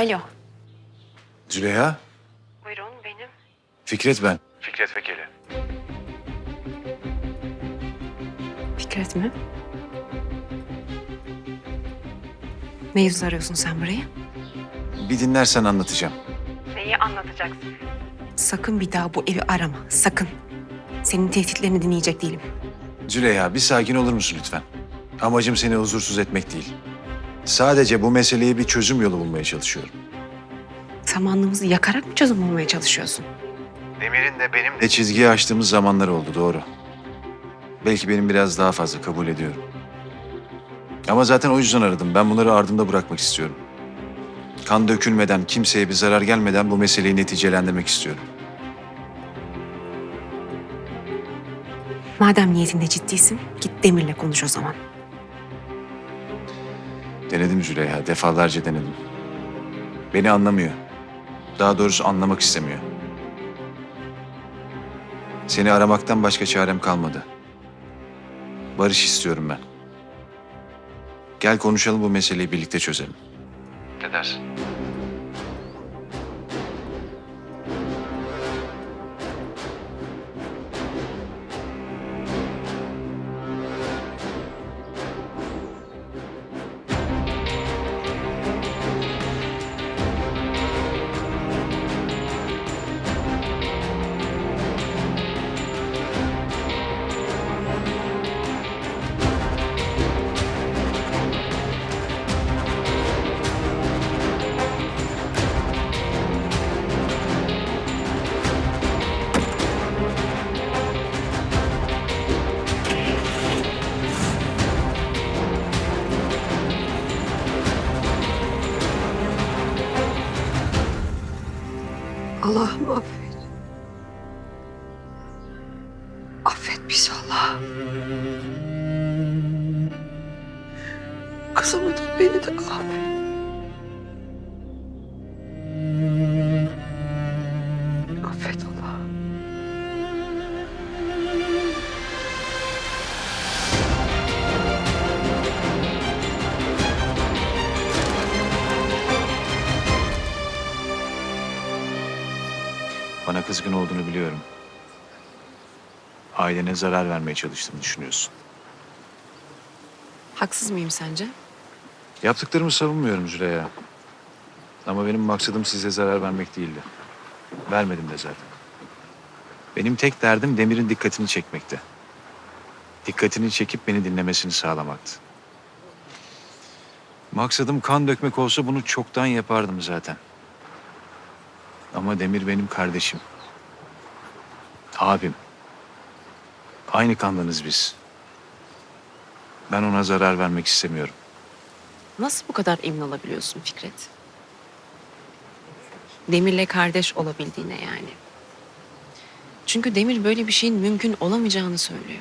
Alo. Züleyha, Buyurun benim. Fikret ben. Fikret Vekili. Fikret mi? Ne yüzle arıyorsun sen burayı? Bir dinlersen anlatacağım. Neyi anlatacaksın? Sakın bir daha bu evi arama. Sakın. Senin tehditlerini dinleyecek değilim. Züleyha bir sakin olur musun lütfen? Amacım seni huzursuz etmek değil. Sadece bu meseleye bir çözüm yolu bulmaya çalışıyorum. Samanlığımızı yakarak mı çözüm bulmaya çalışıyorsun? Demir'in de benim de çizgiyi aştığımız zamanlar oldu doğru. Belki benim biraz daha fazla kabul ediyorum. Ama zaten o yüzden aradım. Ben bunları ardımda bırakmak istiyorum. Kan dökülmeden, kimseye bir zarar gelmeden bu meseleyi neticelendirmek istiyorum. Madem niyetinde ciddisin, git Demir'le konuş o zaman. Denedim Züleyha, defalarca denedim. Beni anlamıyor. Daha doğrusu anlamak istemiyor. Seni aramaktan başka çarem kalmadı. Barış istiyorum ben. Gel konuşalım bu meseleyi birlikte çözelim. Ne dersin? Allah'ım affet. Affet bizi Allah'ım. Kızımı da beni de affet. Bana kızgın olduğunu biliyorum. Ailene zarar vermeye çalıştığını düşünüyorsun. Haksız mıyım sence? Yaptıklarımı savunmuyorum Züleyha. Ama benim maksadım size zarar vermek değildi. Vermedim de zaten. Benim tek derdim Demir'in dikkatini çekmekti. Dikkatini çekip beni dinlemesini sağlamaktı. Maksadım kan dökmek olsa bunu çoktan yapardım zaten. Ama Demir benim kardeşim. Abim. Aynı kandanız biz. Ben ona zarar vermek istemiyorum. Nasıl bu kadar emin olabiliyorsun Fikret? Demir'le kardeş olabildiğine yani. Çünkü Demir böyle bir şeyin mümkün olamayacağını söylüyor.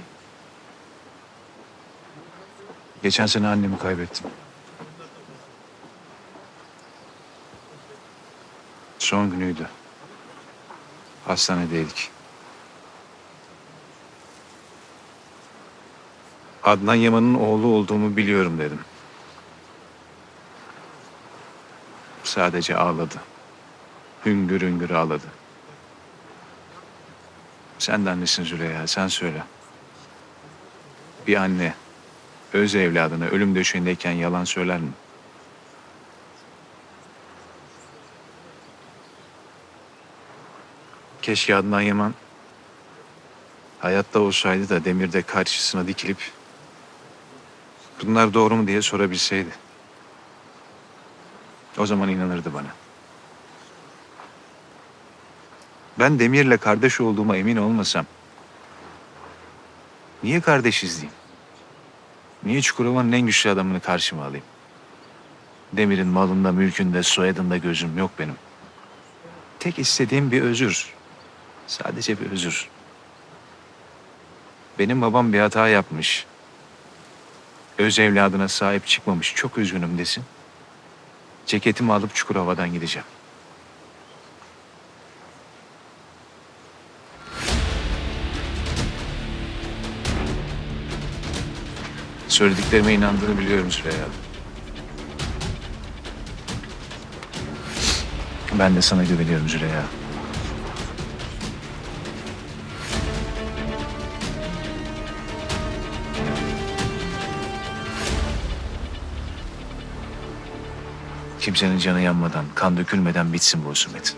Geçen sene annemi kaybettim. Son günüydü. Hastanedeydik. Adnan Yaman'ın oğlu olduğumu biliyorum dedim. Sadece ağladı. Hüngür hüngür ağladı. Sen de annesin Züleyha, sen söyle. Bir anne öz evladına ölüm döşeğindeyken yalan söyler mi? Keşke Adnan Yaman hayatta olsaydı da demirde karşısına dikilip bunlar doğru mu diye sorabilseydi. O zaman inanırdı bana. Ben Demir'le kardeş olduğuma emin olmasam niye kardeşiz diyeyim? Niye Çukurova'nın en güçlü adamını karşıma alayım? Demir'in malında, mülkünde, soyadında gözüm yok benim. Tek istediğim bir özür. Sadece bir özür. Benim babam bir hata yapmış. Öz evladına sahip çıkmamış. Çok üzgünüm desin. Ceketimi alıp Çukurova'dan gideceğim. Söylediklerime inandığını biliyorum Süreyya. Ben de sana güveniyorum Züleyha. Kimsenin canı yanmadan, kan dökülmeden bitsin bu husumet.